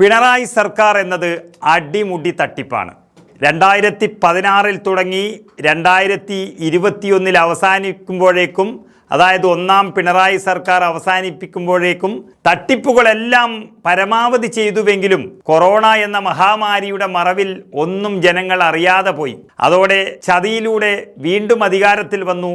പിണറായി സർക്കാർ എന്നത് അടിമുടി തട്ടിപ്പാണ്. രണ്ടായിരത്തി പതിനാറിൽ തുടങ്ങി രണ്ടായിരത്തി ഇരുപത്തിയൊന്നിൽ അവസാനിക്കുമ്പോഴേക്കും അതായത് ഒന്നാം പിണറായി സർക്കാർ അവസാനിപ്പിക്കുമ്പോഴേക്കും തട്ടിപ്പുകളെല്ലാം പരമാവധി ചെയ്തുവെങ്കിലും കൊറോണ എന്ന മഹാമാരിയുടെ മറവിൽ ഒന്നും ജനങ്ങൾ അറിയാതെ പോയി. അതോടെ ചതിയിലൂടെ വീണ്ടും അധികാരത്തിൽ വന്നു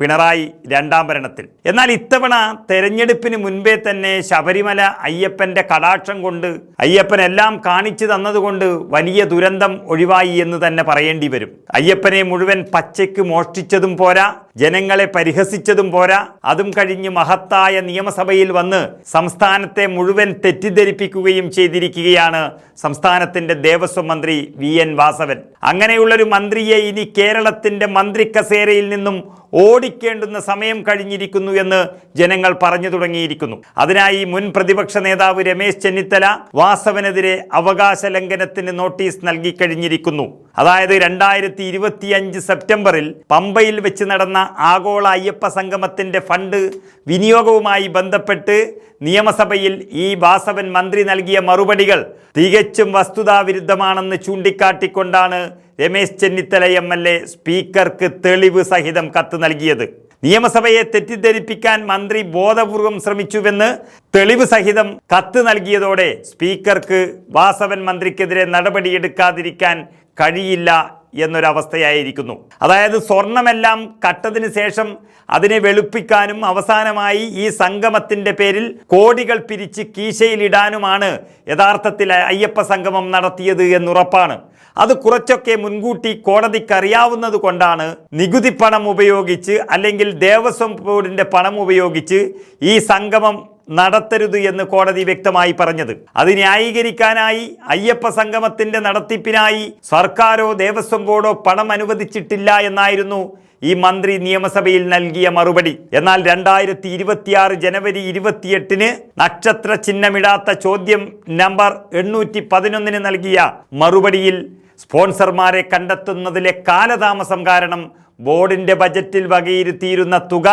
പിണറായി രണ്ടാം ഭരണത്തിൽ. എന്നാൽ ഇത്തവണ തെരഞ്ഞെടുപ്പിന് മുൻപേ തന്നെ ശബരിമല അയ്യപ്പന്റെ കടാക്ഷം കൊണ്ട് അയ്യപ്പൻ എല്ലാം കാണിച്ചു തന്നതുകൊണ്ട് വലിയ ദുരന്തം ഒഴിവായി എന്ന് തന്നെ പറയേണ്ടി വരും. അയ്യപ്പനെ മുഴുവൻ പച്ചയ്ക്ക് മോഷ്ടിച്ചതും പോരാ. ജനങ്ങളെ പരിഹസിച്ചതും പോരാ. അതും കഴിഞ്ഞ് മഹത്തായ നിയമസഭയിൽ വന്ന് സംസ്ഥാനത്തെ മുഴുവൻ തെറ്റിദ്ധരിപ്പിക്കുകയും ചെയ്തിരിക്കുകയാണ് സംസ്ഥാനത്തിന്റെ ദേവസ്വം മന്ത്രി വി എൻ വാസവൻ. അങ്ങനെയുള്ളൊരു മന്ത്രിയെ ഇനി കേരളത്തിന്റെ മന്ത്രി കസേരയിൽ നിന്നും ഓടിക്കേണ്ടുന്ന സമയം കഴിഞ്ഞിരിക്കുന്നു എന്ന് ജനങ്ങൾ പറഞ്ഞു തുടങ്ങിയിരിക്കുന്നു. അതിനായി മുൻ പ്രതിപക്ഷ നേതാവ് രമേശ് ചെന്നിത്തല വാസവനെതിരെ അവകാശ ലംഘനത്തിന് നോട്ടീസ് നൽകിക്കഴിഞ്ഞിരിക്കുന്നു അതായത് രണ്ടായിരത്തി ഇരുപത്തിയഞ്ച് സെപ്റ്റംബറിൽ പമ്പയിൽ വെച്ച് നടന്ന ആഗോള അയ്യപ്പ സംഗമത്തിന്റെ ഫണ്ട് വിനിയോഗവുമായി ബന്ധപ്പെട്ട് നിയമസഭയിൽ ഈ വാസവൻ മന്ത്രി നൽകിയ മറുപടികൾ തികച്ചും വസ്തുതാവിരുദ്ധമാണെന്ന് ചൂണ്ടിക്കാട്ടിക്കൊണ്ടാണ് Ramesh Chennithala M L A സ്പീക്കർക്ക് തെളിവ് സഹിതം കത്ത് നൽകിയത്. നിയമസഭയെ തെറ്റിദ്ധരിപ്പിക്കാൻ മന്ത്രി ബോധപൂർവം ശ്രമിച്ചുവെന്ന് തെളിവ് സഹിതം കത്ത് നൽകിയതോടെ സ്പീക്കർക്ക് വാസവൻ മന്ത്രിക്കെതിരെ നടപടിയെടുക്കാതിരിക്കാൻ കഴിയില്ല എന്നൊരവസ്ഥയായിരിക്കുന്നു. അതായത് സ്വർണമെല്ലാം കട്ടതിന് ശേഷം അതിനെ വെളുപ്പിക്കാനും അവസാനമായി ഈ സംഗമത്തിന്റെ പേരിൽ കോടികൾ പിരിച്ച് കീശയിലിടാനുമാണ് യഥാർത്ഥത്തിൽ അയ്യപ്പ സംഗമം നടത്തിയത് എന്നുറപ്പാണ്. അത് കുറച്ചൊക്കെ മുൻകൂട്ടി കോടതിക്ക് അറിയാവുന്നത് കൊണ്ടാണ് നികുതി പണം ഉപയോഗിച്ച് അല്ലെങ്കിൽ ദേവസ്വം ബോർഡിന്റെ പണം ഉപയോഗിച്ച് ഈ സംഗമം നടത്തരുത് എന്ന് കോടതി വ്യക്തമായി പറഞ്ഞത്. അത് ന്യായീകരിക്കാനായി അയ്യപ്പ സംഗമത്തിന്റെ നടത്തിപ്പിനായി സർക്കാരോ ദേവസ്വം ബോർഡോ പണം അനുവദിച്ചിട്ടില്ല എന്നായിരുന്നു ഈ മന്ത്രി നിയമസഭയിൽ നൽകിയ മറുപടി. എന്നാൽ രണ്ടായിരത്തി ഇരുപത്തിയാറ് ജനുവരി ഇരുപത്തിയെട്ടിന് നക്ഷത്ര ചിഹ്നമിടാത്ത ചോദ്യം നമ്പർ എണ്ണൂറ്റി പതിനൊന്നിന് നൽകിയ മറുപടിയിൽ സ്പോൺസർമാരെ കണ്ടെത്തുന്നതിലെ കാലതാമസം കാരണം ബോർഡിന്റെ ബജറ്റിൽ വകയിരുത്തിയിരുന്ന തുക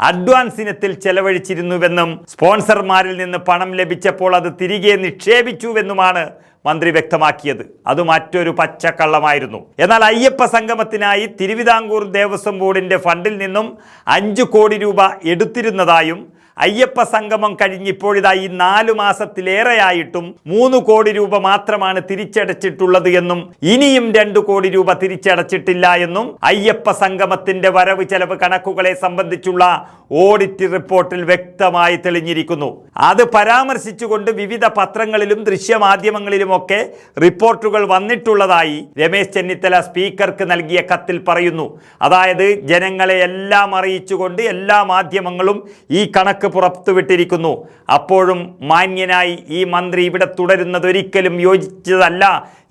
അഡ്വാൻസ് ഇനത്തിൽ ചെലവഴിച്ചിരുന്നുവെന്നും സ്പോൺസർമാരിൽ നിന്ന് പണം ലഭിച്ചപ്പോൾ അത് തിരികെ നിക്ഷേപിച്ചുവെന്നുമാണ് മന്ത്രി വ്യക്തമാക്കിയത്. അത് മറ്റൊരു പച്ചക്കള്ളമായിരുന്നു. എന്നാൽ അയ്യപ്പ സംഗമത്തിനായി തിരുവിതാംകൂർ ദേവസ്വം ബോർഡിന്റെ ഫണ്ടിൽ നിന്നും അഞ്ചു കോടി രൂപ എടുത്തിരുന്നതായും അയ്യപ്പ സംഗമം കഴിഞ്ഞിപ്പോഴിതാ നാലു മാസത്തിലേറെയായിട്ടും മൂന്ന് കോടി രൂപ മാത്രമാണ് തിരിച്ചടച്ചിട്ടുള്ളത് എന്നും ഇനിയും രണ്ടു കോടി രൂപ തിരിച്ചടച്ചിട്ടില്ല എന്നും അയ്യപ്പ സംഗമത്തിന്റെ വരവ് ചെലവ് കണക്കുകളെ സംബന്ധിച്ചുള്ള ഓഡിറ്റ് റിപ്പോർട്ടിൽ വ്യക്തമായി തെളിഞ്ഞിരിക്കുന്നു. അത് പരാമർശിച്ചുകൊണ്ട് വിവിധ പത്രങ്ങളിലും ദൃശ്യമാധ്യമങ്ങളിലുമൊക്കെ റിപ്പോർട്ടുകൾ വന്നിട്ടുള്ളതായി രമേശ് ചെന്നിത്തല സ്പീക്കർക്ക് നൽകിയ കത്തിൽ പറയുന്നു. അതായത് ജനങ്ങളെ എല്ലാം അറിയിച്ചുകൊണ്ട് എല്ലാ മാധ്യമങ്ങളും ഈ കണക്ക് പുറത്തുവിട്ടിരിക്കുന്നു അപ്പോഴും മാന്യനായി ഈ മന്ത്രി ഇവിടെ തുടരുന്നത് ഒരിക്കലും യോജിച്ചതല്ല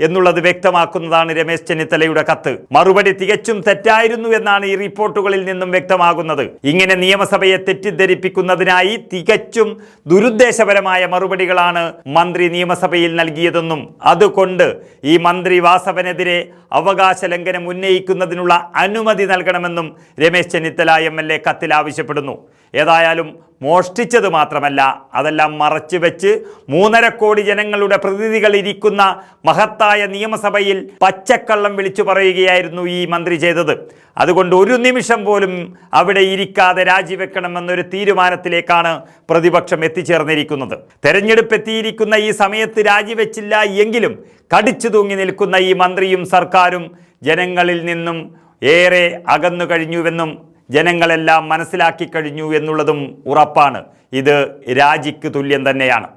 എന്നുള്ളത് വ്യക്തമാക്കുന്നതാണ് രമേശ് ചെന്നിത്തലയുടെ കത്ത്. മറുപടി തികച്ചും തെറ്റായിരുന്നു എന്നാണ് ഈ റിപ്പോർട്ടുകളിൽ നിന്നും വ്യക്തമാകുന്നത്. ഇങ്ങനെ നിയമസഭയെ തെറ്റിദ്ധരിപ്പിക്കുന്നതിനായി തികച്ചും ദുരുദ്ദേശപരമായ മറുപടികളാണ് മന്ത്രി നിയമസഭയിൽ നൽകിയതെന്നും അതുകൊണ്ട് ഈ മന്ത്രി വാസവനെതിരെ അവകാശ ലംഘനം ഉന്നയിക്കുന്നതിനുള്ള അനുമതി നൽകണമെന്നും Ramesh Chennithala M L A കത്തിൽ ആവശ്യപ്പെടുന്നു. ഏതായാലും മോഷ്ടിച്ചത് മാത്രമല്ല അതെല്ലാം മറച്ചു വെച്ച് മൂന്നര കോടി ജനങ്ങളുടെ പ്രതിനിധികൾ ഇരിക്കുന്ന മഹത്തായ നിയമസഭയിൽ പച്ചക്കള്ളം വിളിച്ചു പറയുകയായിരുന്നു ഈ മന്ത്രി ചെയ്തത്. അതുകൊണ്ട് ഒരു നിമിഷം പോലും അവിടെ ഇരിക്കാതെ രാജിവെക്കണമെന്നൊരു തീരുമാനത്തിലേക്കാണ് പ്രതിപക്ഷം എത്തിച്ചേർന്നിരിക്കുന്നത്. തെരഞ്ഞെടുപ്പ് എത്തിയിരിക്കുന്ന ഈ സമയത്ത് രാജിവെച്ചില്ല എങ്കിലും കടിച്ചു തൂങ്ങി നിൽക്കുന്ന ഈ മന്ത്രിയും സർക്കാരും ജനങ്ങളിൽ നിന്നും ഏറെ അകന്നു കഴിഞ്ഞുവെന്നും ജനങ്ങളെല്ലാം മനസ്സിലാക്കി കഴിഞ്ഞു എന്നുള്ളതും ഉറപ്പാണ്. ഇത് രാജിക്ക് തുല്യം തന്നെയാണ്.